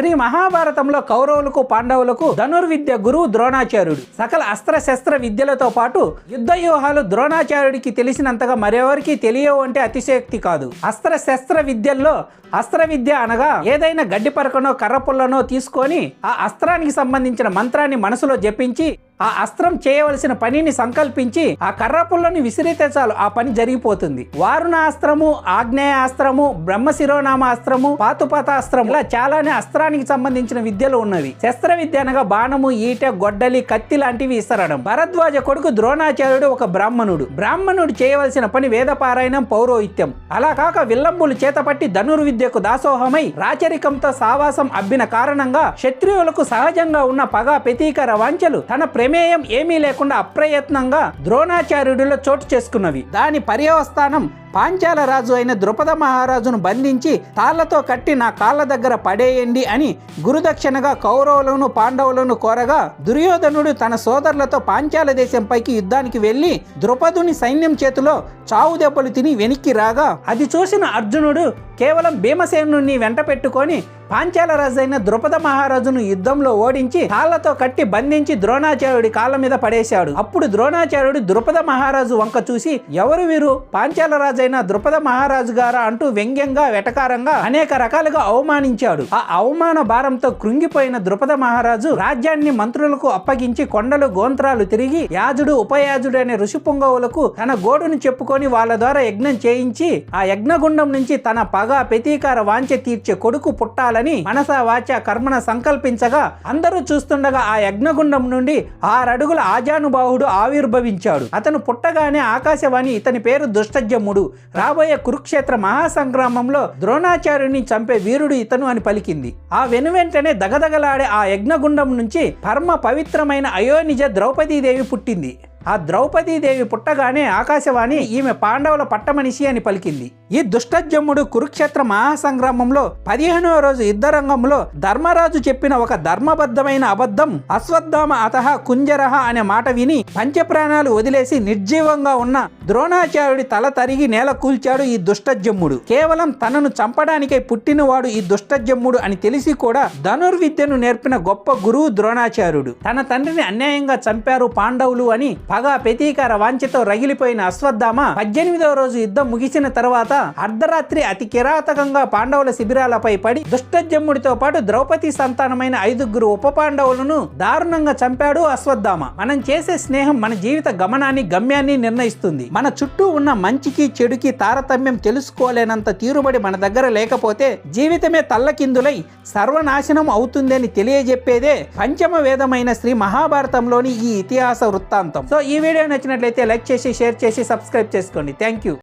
శ్రీ మహాభారతంలో కౌరవులకు పాండవులకు ధనుర్విద్య గురువు ద్రోణాచార్యుడు. సకల అస్త్ర శస్త్ర విద్యలతో పాటు యుద్ధ వ్యూహాలు ద్రోణాచార్యుడికి తెలిసినంతగా మరెవరికి తెలియవు అంటే అతిశయోక్తి కాదు. అస్త్ర శస్త్ర విద్యల్లో అస్త్ర విద్య అనగా ఏదైనా గడ్డి పరకనో కర్ర పుల్లనో తీసుకొని ఆ అస్త్రానికి సంబంధించిన మంత్రాన్ని మనసులో జపించి ఆ అస్త్రం చేయవలసిన పనిని సంకల్పించి ఆ కర్ర పుల్లని విసిరితే చాలు ఆ పని జరిగిపోతుంది. వారుణాస్త్రము ఆగ్నేయాస్త్రము బ్రహ్మ అస్త్రము పాతుపతాస్త్రం ఇలా చాలానే అస్త్రానికి సంబంధించిన విద్యలు ఉన్నవి. శస్త్ర విద్య అనగా బాణము ఈట గొడ్డలి కత్తి లాంటివి ఇస్తారడం భరద్వాజ కొడుకు ద్రోణాచార్యుడు ఒక బ్రాహ్మణుడు. బ్రాహ్మణుడు చేయవలసిన పని వేదపారాయణం పౌరోహిత్యం. అలా కాక విల్లంబులు చేతపట్టి ధనుర్విద్యకు దాసోహమై రాచరికంతో సావాసం అబ్బిన కారణంగా క్షత్రియులకు సహజంగా ఉన్న పగ ప్రతీకర వాంఛలు తన ప్రేమ ప్రమేయం ఏమీ లేకుండా అప్రయత్నంగా ద్రోణాచార్యుడిలో చోటు చేసుకున్నవి. దాని పర్యవస్థానం పాంచాల రాజు అయిన ద్రుపద మహారాజును బంధించి తాళ్ళతో కట్టి నా కాళ్ళ దగ్గర పడేయండి అని గురుదక్షిణగా కౌరవులను పాండవులను కోరగా దుర్యోధనుడు తన సోదరులతో పాంచాల దేశంపైకి యుద్ధానికి వెళ్ళి ద్రుపదుని సైన్యం చేతిలో చావు దెబ్బలు తిని వెనక్కి రాగా అది చూసిన అర్జునుడు కేవలం భీమసేనుని వెంట పెట్టుకొని పాంచాల రాజైన ద్రుపద మహారాజును యుద్ధంలో ఓడించి కాళ్ళతో కట్టి బంధించి ద్రోణాచార్యుడి కాళ్ళ మీద పడేశాడు. అప్పుడు ద్రోణాచార్యుడు ద్రుపద మహారాజు వంక చూసి ఎవరు వీరు? పాంచాల రాజైన ద్రుపద మహారాజు గారా అంటూ వ్యంగ్యంగా వెటకారంగా అనేక రకాలుగా అవమానించాడు. ఆ అవమాన భారంతో కృంగిపోయిన ద్రుపద మహారాజు రాజ్యాన్ని మంత్రులకు అప్పగించి కొండలు గోంత్రాలు తిరిగి యాజుడు ఉపయాజుడు అనే ఋషి పుంగవులకు తన గోడును చెప్పుకొని వాళ్ళ ద్వారా యజ్ఞం చేయించి ఆ యజ్ఞగుండం నుంచి తన పగ ప్రతీకార వాంఛ తీర్చే కొడుకు పుట్టాలని మనస వాచ కర్మన సంకల్పించగా అందరూ చూస్తుండగా ఆ యజ్ఞగుండం నుండి ఆరడుగుల ఆజానుబాహుడు ఆవిర్భవించాడు. అతను పుట్టగానే ఆకాశవాణి ఇతని పేరు దుష్టజమ్ముడు రాబోయే కురుక్షేత్ర మహాసంగ్రామంలో ద్రోణాచార్యుని చంపే వీరుడు ఇతను అని పలికింది. ఆ వెనువెంటనే దగదగలాడే ఆ యజ్ఞగుండం నుంచి పరమ పవిత్రమైన అయోనిజ ద్రౌపదీదేవి పుట్టింది. ఆ ద్రౌపదీదేవి పుట్టగానే ఆకాశవాణి ఈమె పాండవుల పట్టమనిషి అని పలికింది. ఈ దుష్టజమ్ముడు కురుక్షేత్ర మహాసంగ్రామంలో పదిహేనవ రోజు యుద్ధరంగంలో ధర్మరాజు చెప్పిన ఒక ధర్మబద్ధమైన అబద్ధం అశ్వత్థామ అతహ కుంజరహ అనే మాట విని పంచప్రాణాలు వదిలేసి నిర్జీవంగా ఉన్న ద్రోణాచార్యుడి తల తరిగి నేల కూల్చాడు ఈ దుష్టజమ్ముడు. కేవలం తనను చంపడానికై పుట్టినవాడు ఈ దుష్టజమ్ముడు అని తెలిసి కూడా ధనుర్విద్యను నేర్పిన గొప్ప గురువు ద్రోణాచార్యుడు. తన తండ్రిని అన్యాయంగా చంపారు పాండవులు అని పగ ప్రతీకార వాంఛతో రగిలిపోయిన అశ్వత్థామ పద్దెనిమిదవ రోజు యుద్ధం ముగిసిన తర్వాత అర్ధరాత్రి అతి కిరాతకంగా పాండవుల శిబిరాలపై పడి దుష్టజమ్ముడితో పాటు ద్రౌపది సంతానమైన ఐదుగురు ఉప పాండవులను దారుణంగా చంపాడు అశ్వత్థామ. మనం చేసే స్నేహం మన జీవిత గమనాన్ని గమ్యాన్ని నిర్ణయిస్తుంది. మన చుట్టూ ఉన్న మంచికి చెడుకి తారతమ్యం తెలుసుకోలేనంత తీరుబడి మన దగ్గర లేకపోతే జీవితమే తల్లకిందులై సర్వనాశనం అవుతుందని తెలియజెప్పేదే పంచమ వేదమైన శ్రీ మహాభారతంలోని ఈ ఇతిహాస వృత్తాంతం. సో ఈ వీడియో నచ్చినట్లయితే లైక్ చేసి షేర్ చేసి సబ్స్క్రైబ్ చేసుకోండి. Thank you.